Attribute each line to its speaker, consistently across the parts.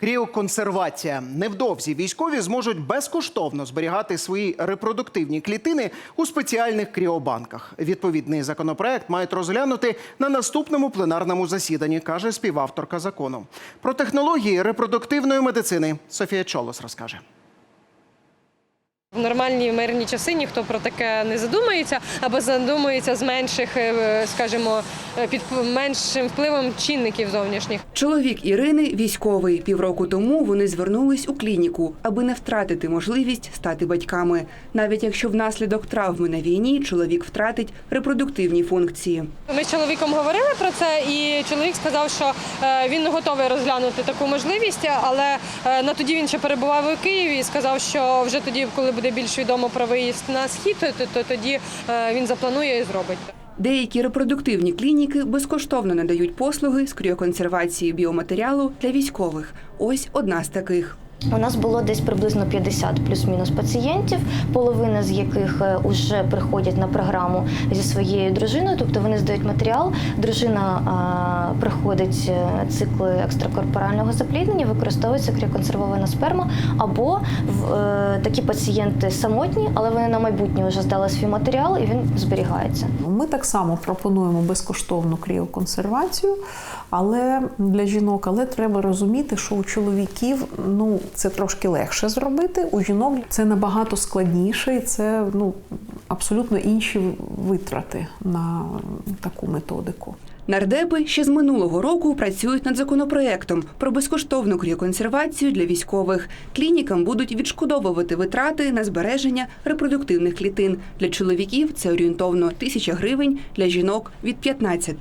Speaker 1: Кріоконсервація. Невдовзі військові зможуть безкоштовно зберігати свої репродуктивні клітини у спеціальних кріобанках. Відповідний законопроект мають розглянути на наступному пленарному засіданні, каже співавторка закону. Про технології репродуктивної медицини Софія Чолос розкаже.
Speaker 2: В нормальні мирні часи ніхто про таке не задумається або задумується з менших, е, скажімо, е, під меншим впливом чинників зовнішніх.
Speaker 3: Чоловік Ірини військовий. Півроку тому вони звернулись у клініку, аби не втратити можливість стати батьками. Навіть якщо внаслідок травми на війні чоловік втратить репродуктивні функції.
Speaker 2: Ми з чоловіком говорили про це, і чоловік сказав, що е, він готовий розглянути таку можливість, але на тоді він ще перебував у Києві і сказав, що вже тоді, коли буде більш відомо про виїзд на схід, то, то тоді е, він запланує і зробить.
Speaker 3: Деякі репродуктивні клініки безкоштовно надають послуги з кріоконсервації біоматеріалу для військових. Ось одна з таких.
Speaker 4: У нас було десь приблизно 50 плюс-мінус пацієнтів, половина з яких вже приходять на програму зі своєю дружиною, тобто вони здають матеріал. Дружина а, проходить е, цикли екстракорпорального запліднення, використовується кріоконсервована сперма, або в, е, такі пацієнти самотні, але вони на майбутнє вже здали свій матеріал і він зберігається.
Speaker 5: Ми так само пропонуємо безкоштовну кріоконсервацію, але для жінок, але треба розуміти, що у чоловіків ну це трошки легше зробити. У жінок це набагато складніше, і це ну абсолютно інші витрати на таку методику.
Speaker 3: Нардепи ще з минулого року працюють над законопроектом про безкоштовну кріоконсервацію для військових. Клінікам будуть відшкодовувати витрати на збереження репродуктивних клітин. Для чоловіків це орієнтовно тисяча гривень, для жінок від 15.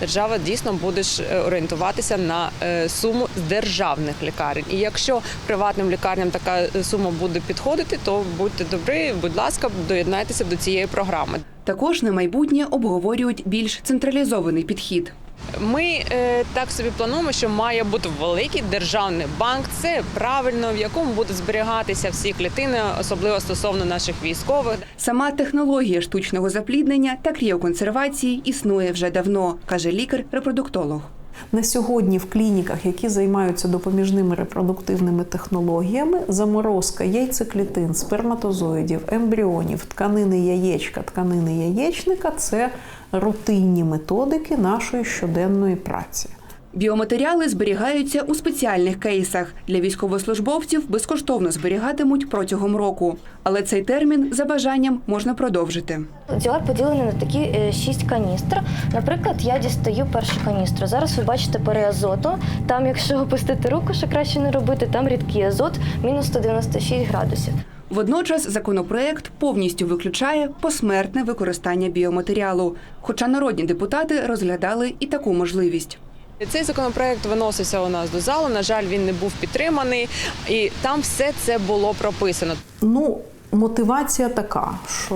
Speaker 6: Держава дійсно буде е, орієнтуватися на е, суму з державних лікарень. І якщо приватним лікарням така е, сума буде підходити, то будьте добрі, будь ласка, доєднайтеся до цієї програми.
Speaker 3: Також на майбутнє обговорюють більш централізований підхід.
Speaker 6: Ми е, так собі плануємо, що має бути великий державний банк. Це правильно, в якому будуть зберігатися всі клітини, особливо стосовно наших військових.
Speaker 3: Сама технологія штучного запліднення та кріоконсервації існує вже давно, каже лікар-репродуктолог.
Speaker 5: На сьогодні в клініках, які займаються допоміжними репродуктивними технологіями, заморозка яйцеклітин, сперматозоїдів, ембріонів, тканини яєчка, тканини яєчника це рутинні методики нашої щоденної праці.
Speaker 3: Біоматеріали зберігаються у спеціальних кейсах. Для військовослужбовців безкоштовно зберігатимуть протягом року. Але цей термін за бажанням можна продовжити.
Speaker 4: Діар поділений на такі е, шість каністр. Наприклад, я дістаю першу каністру. Зараз ви бачите переазоту. Там, якщо опустити руку, що краще не робити, там рідкий азот, мінус 196 градусів.
Speaker 3: Водночас законопроект повністю виключає посмертне використання біоматеріалу. Хоча народні депутати розглядали і таку можливість.
Speaker 6: Цей законопроект виносився у нас до залу. На жаль, він не був підтриманий, і там все це було прописано.
Speaker 5: Ну, мотивація така, що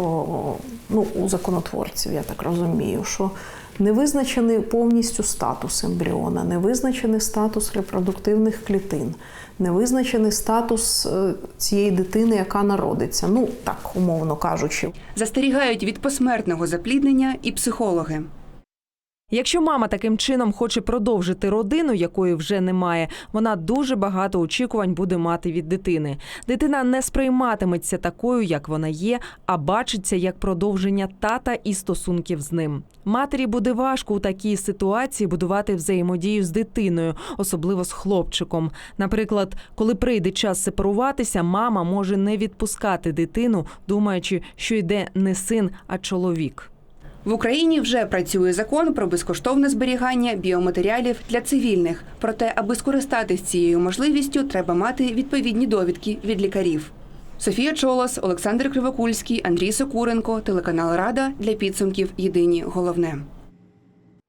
Speaker 5: ну, у законотворців, я так розумію, що не визначений повністю статус ембріона, не визначений статус репродуктивних клітин, не визначений статус е, цієї дитини, яка народиться. Ну, так, умовно кажучи.
Speaker 3: Застерігають від посмертного запліднення і психологи.
Speaker 7: Якщо мама таким чином хоче продовжити родину, якої вже немає, вона дуже багато очікувань буде мати від дитини. Дитина не сприйматиметься такою, як вона є, а бачиться як продовження тата і стосунків з ним. Матері буде важко у такій ситуації будувати взаємодію з дитиною, особливо з хлопчиком. Наприклад, коли прийде час сепаруватися, мама може не відпускати дитину, думаючи, що йде не син, а чоловік.
Speaker 3: В Україні вже працює закон про безкоштовне зберігання біоматеріалів для цивільних. Проте, аби скористатись цією можливістю, треба мати відповідні довідки від лікарів. Софія Чолос, Олександр Кривокульський, Андрій Сокуренко, телеканал Рада для підсумків Єдині головне.